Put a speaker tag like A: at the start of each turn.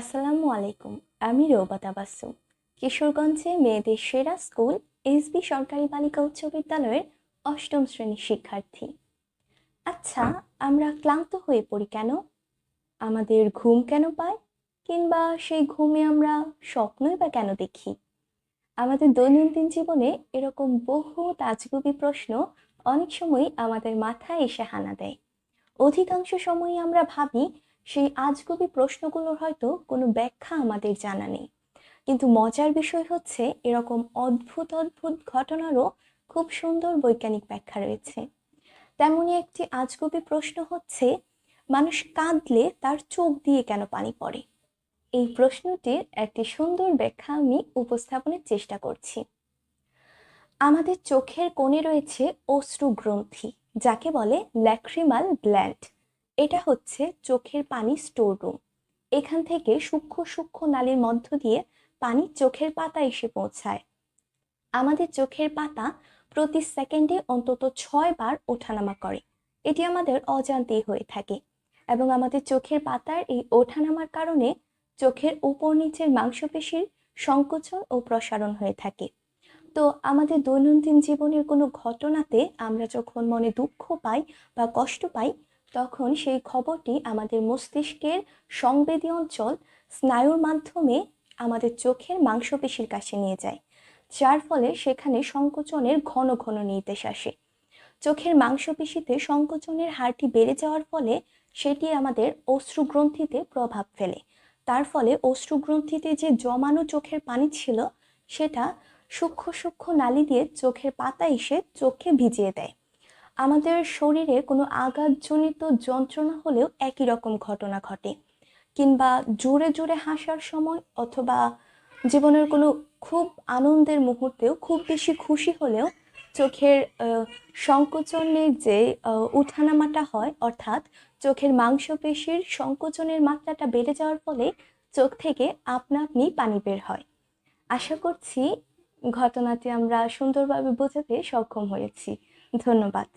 A: আসসালামু আলাইকুম, আমি রৌবা তাবাসসুম কিশোরগঞ্জে মেয়েদের সেরা স্কুল এসবি সরকারি বালিকা উচ্চ বিদ্যালয়ের অষ্টম শ্রেণির শিক্ষার্থী। আচ্ছা আমরা ক্লান্ত হয়ে পড়ি কেন? আমাদের ঘুম কেন পায়? কিংবা সেই ঘুমে আমরা স্বপ্নই বা কেন দেখি? আমাদের দৈনন্দিন জীবনে এরকম বহু তাজগুবি প্রশ্ন অনেক সময় আমাদের মাথায় এসে হানা দেয়। অধিকাংশ সময়ই আমরা ভাবি সেই আজগুবি প্রশ্নগুলোর হয়তো কোনো ব্যাখ্যা আমাদের জানা নেই। কিন্তু মজার বিষয় হচ্ছে, এরকম অদ্ভুত অদ্ভুত ঘটনারও খুব সুন্দর বৈজ্ঞানিক ব্যাখ্যা রয়েছে। তেমনই একটি আজগুবি প্রশ্ন হচ্ছে, মানুষ কাঁদলে তার চোখ দিয়ে কেন পানি পড়ে? এই প্রশ্নটির একটি সুন্দর ব্যাখ্যা আমি উপস্থাপনের চেষ্টা করছি। আমাদের চোখের কোণে রয়েছে অশ্রু গ্রন্থি যাকে বলে ল্যাক্রিমাল গ্ল্যান্ড। এটা হচ্ছে চোখের পানি স্টোর রুম এখান থেকে সূক্ষ্ম সূক্ষ্ম নালীর মধ্য দিয়ে পানি চোখের পাতা এসে পৌঁছায়। আমাদের চোখের পাতা প্রতি সেকেন্ডে অন্তত ছয় বার ওঠানামা করে। এটি আমাদের অজান্তেই হয়ে থাকে এবং আমাদের চোখের পাতার এই ওঠানামার কারণে চোখের উপর নিচের মাংসপেশির সংকোচন ও প্রসারণ হয়ে থাকে। তো আমাদের দৈনন্দিন জীবনের কোনো ঘটনাতে আমরা যখন মনে দুঃখ পাই বা কষ্ট পাই তখন সেই খবরটি আমাদের মস্তিষ্কের সংবেদী অঞ্চল স্নায়ুর মাধ্যমে আমাদের চোখের মাংসপেশির কাছে নিয়ে যায়, যার ফলে সেখানে সংকোচনের ঘন ঘন নির্দেশ আসে। চোখের মাংসপেশিতে সংকোচনের হারটি বেড়ে যাওয়ার ফলে সেটি আমাদের অশ্রুগ্রন্থিতে প্রভাব ফেলে। তার ফলে অশ্রুগ্রন্থিতে যে জমানো চোখের পানি ছিল, সেটা সূক্ষ্ম সূক্ষ্ম নালি দিয়ে চোখের পাতা এসে চোখে ভিজিয়ে দেয়। আমাদের শরীরে কোনো আঘাতজনিত যন্ত্রণা হলেও একই রকম ঘটনা ঘটে। কিংবা জোরে জোরে হাসার সময় অথবা জীবনের কোনো খুব আনন্দের মুহূর্তেও খুব বেশি খুশি হলেও চোখের সংকোচনের যে উঠানামাটা হয়, অর্থাৎ চোখের মাংসপেশির সংকোচনের মাত্রাটা বেড়ে যাওয়ার ফলে চোখ থেকে আপনা আপনি পানি বের হয়। আশা করছি ঘটনাটি আমরা সুন্দরভাবে বোঝাতে সক্ষম হয়েছি। ধন্যবাদ।